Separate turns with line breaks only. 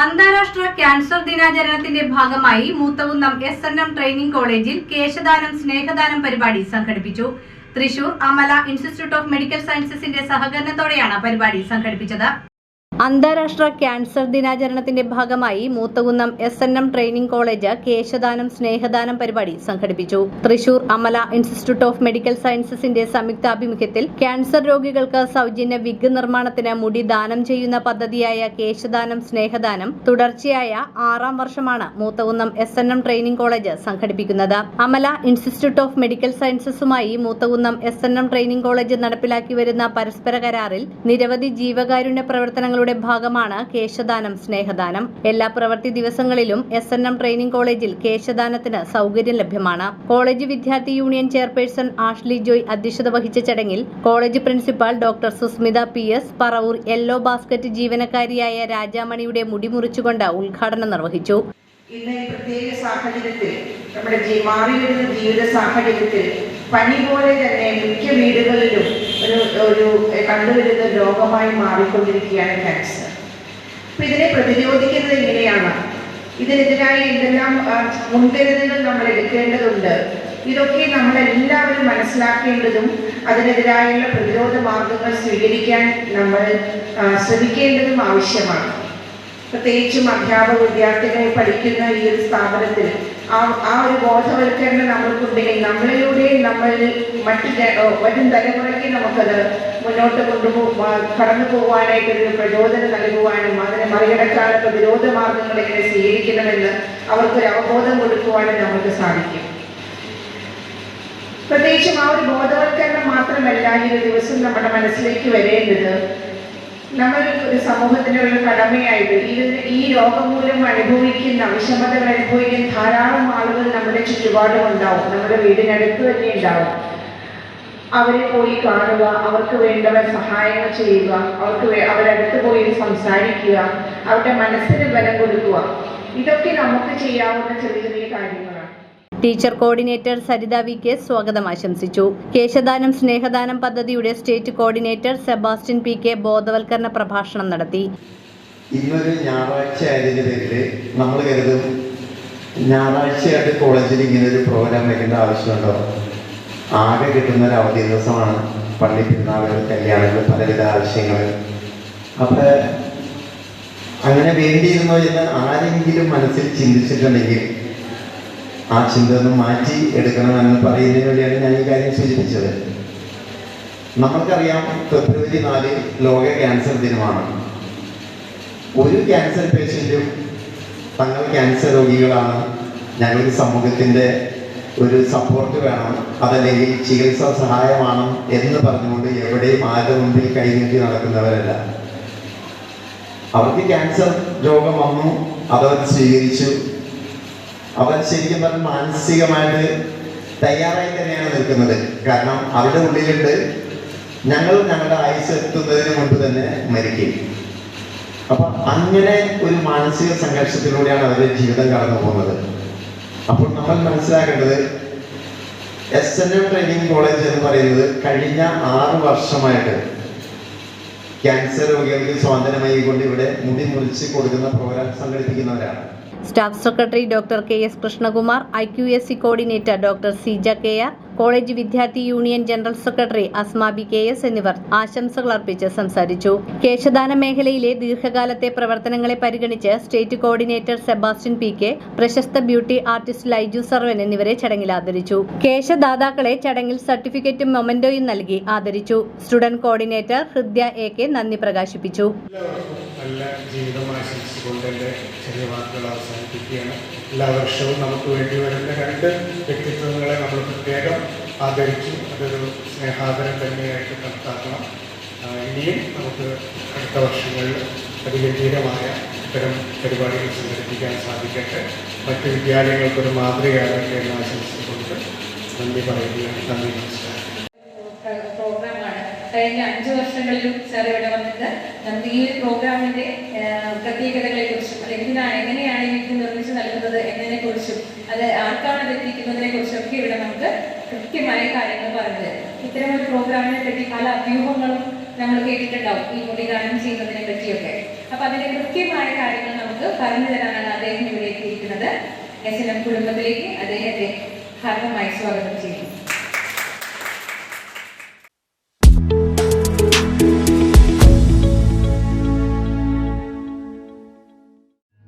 അന്താരാഷ്ട്ര ക്യാൻസർ ദിനാചരണത്തിന്റെ ഭാഗമായി Moothakunnam S N M training കോളേജിൽ കേശദാനം സ്നേഹദാനം പരിപാടി സംഘടിപ്പിച്ചു. Thrissur Amala institute of medical സയൻസസിന്റെ സഹകരണത്തോടെയാണ് പരിപാടി സംഘടിപ്പിച്ചത്. അന്താരാഷ്ട്ര ക്യാൻസർ ദിനാചരണത്തിന്റെ ഭാഗമായി Moothakunnam S N M training college കേശദാനം സ്നേഹദാനം പരിപാടി സംഘടിപ്പിച്ചു. Thrissur Amala institute of medical സയൻസസിന്റെ സംയുക്താഭിമുഖ്യത്തിൽ ക്യാൻസർ രോഗികൾക്ക് സൗജന്യ വിഗ് നിർമ്മാണത്തിന് മുടി ദാനം ചെയ്യുന്ന പദ്ധതിയായ കേശദാനം സ്നേഹദാനം തുടർച്ചയായ ആറാം വർഷമാണ് Moothakunnam S N M training college സംഘടിപ്പിക്കുന്നത്. Amala institute of medical സയൻസസുമായി Moothakunnam S N M training college നടപ്പിലാക്കി വരുന്ന പരസ്പര കരാറിൽ നിരവധി ജീവകാരുണ്യ പ്രവർത്തനങ്ങളുടെ ഭാഗമാണ് കേശദാനം സ്നേഹദാനം. എല്ലാ പ്രവൃത്തി ദിവസങ്ങളിലും എസ് എൻ എം ട്രെയിനിംഗ് കോളേജിൽ കേശദാനത്തിന് സൗകര്യം ലഭ്യമാണ്. കോളേജ് വിദ്യാർത്ഥി യൂണിയൻ ചെയർപേഴ്സൺ ആഷ്ലി ജോയ് അധ്യക്ഷത വഹിച്ച ചടങ്ങിൽ college principal doctor Susmitha P S Paravur yellow basket ജീവനക്കാരിയായ രാജാമണിയുടെ മുടി മുറിച്ചുകൊണ്ട് ഉദ്ഘാടനം നിർവഹിച്ചു.
ഇന്ന് ഈ പ്രത്യേക സാഹചര്യത്തിൽ നമ്മുടെ മാറി വരുന്ന ജീവിത സാഹചര്യത്തിൽ പനി പോലെ തന്നെ മിക്ക ഒരു കണ്ടുവരുന്ന രോഗമായി മാറിക്കൊണ്ടിരിക്കുകയാണ് ക്യാൻസർ അപ്പൊ ഇതിനെ പ്രതിരോധിക്കുന്നത് എങ്ങനെയാണ് ഇതിനെതിരായി എന്തെല്ലാം മുൻകരുതലുകൾ നമ്മൾ എടുക്കേണ്ടതുണ്ട്. ഇതൊക്കെ നമ്മൾ എല്ലാവരും മനസ്സിലാക്കേണ്ടതും അതിനെതിരായുള്ള പ്രതിരോധ മാർഗങ്ങൾ സ്വീകരിക്കാൻ നമ്മൾ ശ്രമിക്കേണ്ടതും ആവശ്യമാണ്. പ്രത്യേകിച്ചും അധ്യാപക വിദ്യാർത്ഥികളെ പഠിക്കുന്ന ഈ ഒരു സ്ഥാപനത്തിൽ ആ ആ ഒരു ബോധവൽക്കരണം നമ്മൾക്കുണ്ടെങ്കിൽ നമ്മളിലൂടെ നമ്മൾ മറ്റു വരും തലമുറയ്ക്ക് നമുക്കത് മുന്നോട്ട് കൊണ്ടുപോകാൻ കടന്നു പോകാനായിട്ടൊരു പ്രചോദനം നൽകുവാനും അതിനെ മറികടക്കാനുള്ള പ്രതിരോധ മാർഗങ്ങൾ എങ്ങനെ സ്വീകരിക്കണമെന്ന് അവർക്കൊരു അവബോധം കൊടുക്കുവാനും നമുക്ക് സാധിക്കും. പ്രത്യേകിച്ചും ആ ഒരു ബോധവൽക്കരണം മാത്രമല്ല ഈ ഒരു ദിവസം നമ്മുടെ മനസ്സിലേക്ക് വരേണ്ടത് നമ്മൾ ഒരു സമൂഹത്തിനുള്ള കടമയായിട്ട് ഇത് ഈ രോഗം മൂലം അനുഭവിക്കുന്ന വിഷമതകൾ അനുഭവിക്കുന്ന ധാരാളം ആളുകൾ നമ്മുടെ ചുറ്റുപാടും ഉണ്ടാവും നമ്മുടെ വീടിനടുത്ത് തന്നെ ഉണ്ടാവും. അവരെ പോയി കാണുക അവർക്ക് വേണ്ടവർ സഹായങ്ങൾ ചെയ്യുക അവർക്ക് അവരടുത്ത് പോയി സംസാരിക്കുക അവരുടെ മനസ്സിന് ബലം കൊടുക്കുക. ഇതൊക്കെ നമുക്ക് ചെയ്യാവുന്ന ചെറിയ ചെറിയ കാര്യങ്ങളാണ്.
Teacher coordinator Saritha V K സ്വാഗതം ആശംസിച്ചു. കേശദാനം സ്നേഹദാനം പദ്ധതിയുടെ state coordinator Sebastian P K ബോധവൽക്കരണ പ്രഭാഷണം നടത്തി.
ഇന്നൊരു ഞായറാഴ്ച ആയതിനെതിരെ നമ്മൾ കരുതും ഞായറാഴ്ചയായിട്ട് കോളേജിൽ ഇങ്ങനെ ഒരു പ്രോഗ്രാം വെക്കേണ്ട ആവശ്യമുണ്ടോ? ആകെ കിട്ടുന്ന ഒരു അവധി ദിവസമാണ് പള്ളി പെരുന്നാളുകൾ കല്യാണങ്ങൾ പലവിധ ആവശ്യങ്ങൾ. അപ്പോൾ അങ്ങനെ വേണ്ടിയിരുന്നോ എന്ന് ആരെങ്കിലും മനസ്സിൽ ചിന്തിച്ചിട്ടുണ്ടെങ്കിൽ ആ ചിന്ത ഒന്ന് മാറ്റി എടുക്കണമെന്ന് പറയുന്നതിന് വേണ്ടിയാണ് ഞാൻ ഈ കാര്യം സൂചിപ്പിച്ചത്. നമുക്കറിയാം ഫെബ്രുവരി നാല് ലോക ക്യാൻസർ ദിനമാണ്. ഒരു ക്യാൻസർ പേഷ്യന്റും തങ്ങൾ ക്യാൻസർ രോഗികളാണ്. ഞങ്ങൾക്ക് സമൂഹത്തിന്റെ ഒരു സപ്പോർട്ട് വേണം. അതല്ലെങ്കിൽ ചികിത്സാ സഹായമാണ് എന്ന് പറഞ്ഞുകൊണ്ട് എവിടെയും ആരുടെ മുമ്പിൽ കൈനീട്ടി നടക്കുന്നവരല്ല. അവർക്ക് ക്യാൻസർ രോഗം വന്നു അതവർ സ്വീകരിച്ചു. അവർ ശരിക്കും പറഞ്ഞാൽ മാനസികമായിട്ട് തയ്യാറായി തന്നെയാണ് നിൽക്കുന്നത്. കാരണം അവരുടെ ഉള്ളിലുണ്ട്. ഞങ്ങൾ ഞങ്ങളുടെ ആയുസ് എത്തുന്നതിന് മുൻപ് തന്നെ മരിക്കും. അപ്പൊ അങ്ങനെ ഒരു മാനസിക സംഘർഷത്തിലൂടെയാണ് അവരുടെ ജീവിതം കടന്നു പോകുന്നത്. അപ്പോൾ നമ്മൾ മനസ്സിലാക്കേണ്ടത് S N M training college എന്ന് പറയുന്നത് കഴിഞ്ഞ ആറ് വർഷമായിട്ട് ക്യാൻസർ രോഗികൾക്ക് സ്വാതന്ത്ര്യമായി കൊണ്ട് ഇവിടെ മുടി മുറിച്ച് കൊടുക്കുന്ന programme സംഘടിപ്പിക്കുന്നവരാണ്.
Staff secretary doctor K S Krishnakumar I Q S C coordinator doctor Sija K R college വിദ്യാർത്ഥി union general secretary Asma B K S എന്നിവർ ആശംസകൾ അർപ്പിച്ച് സംസാരിച്ചു. കേശദാന മേഖലയിലെ ദീർഘകാലത്തെ പ്രവർത്തനങ്ങളെ പരിഗണിച്ച് state coordinator Sebastian P K പ്രശസ്ത ബ്യൂട്ടി ആർട്ടിസ്റ്റ് ലൈജു സർവൻ എന്നിവരെ ചടങ്ങിൽ ആദരിച്ചു. കേശദാതാക്കളെ ചടങ്ങിൽ സർട്ടിഫിക്കറ്റും മൊമെന്റോയും നൽകി ആദരിച്ചു. Student coordinator Hridya A K നന്ദി പ്രകാശിപ്പിച്ചു.
നല്ല ജീവിതം ആശംസിച്ചുകൊണ്ട് എന്റെ ചെറിയ വാക്കുകൾ അവസാനിപ്പിക്കുകയാണ്. എല്ലാ വർഷവും നമുക്ക് വേണ്ടി വരുന്ന രണ്ട് വ്യക്തിത്വങ്ങളെ നമ്മൾ പ്രത്യേകം ആദരിച്ചു അതൊരു സ്നേഹാദരം തന്നെയായിട്ട് കണക്കാക്കണം. ഇനിയും നമുക്ക് അടുത്ത വർഷങ്ങളിൽ അതിഗംഭീരമായ ഇത്തരം പരിപാടികൾ സംഘടിപ്പിക്കാൻ സാധിക്കട്ടെ. മറ്റ് വിദ്യാലയങ്ങൾക്കൊരു മാതൃകയാകട്ടെ എന്ന് ആശംസിച്ചുകൊണ്ട് നന്ദി പറയുകയാണ്. നന്ദി നമസ്കാരം.
കഴിഞ്ഞ അഞ്ച് വർഷങ്ങളിലും സാർ ഇവിടെ വന്നിട്ട് നമുക്ക് ഈ ഒരു പ്രോഗ്രാമിന്റെ പ്രത്യേകതകളെ കുറിച്ചും അത് എന്തിനാണ് എങ്ങനെയാണ് ഇത് നിർമ്മിച്ചു നൽകുന്നത് എന്നതിനെ കുറിച്ചും അത് ആർക്കാണ് എത്തിക്കുന്നതിനെ കുറിച്ചും ഒക്കെ ഇവിടെ നമുക്ക് കൃത്യമായ കാര്യങ്ങൾ പറഞ്ഞത് ഇത്തരം ഒരു പ്രോഗ്രാമിനെ പറ്റി പല അഭ്യൂഹങ്ങളും നമ്മൾ കേട്ടിട്ടുണ്ടാവും ഈ മുടി ദാനം ചെയ്യുന്നതിനെ പറ്റിയൊക്കെ. അപ്പൊ അതിന്റെ കൃത്യമായ കാര്യങ്ങൾ നമുക്ക് പറഞ്ഞു തരാനാണ് അദ്ദേഹം ഇവിടെ എത്തിയിരിക്കുന്നത്. എസ് എൻ എം കുടുംബത്തിലേക്ക് അദ്ദേഹത്തെ ഹാർദമായി സ്വാഗതം ചെയ്യുന്നു.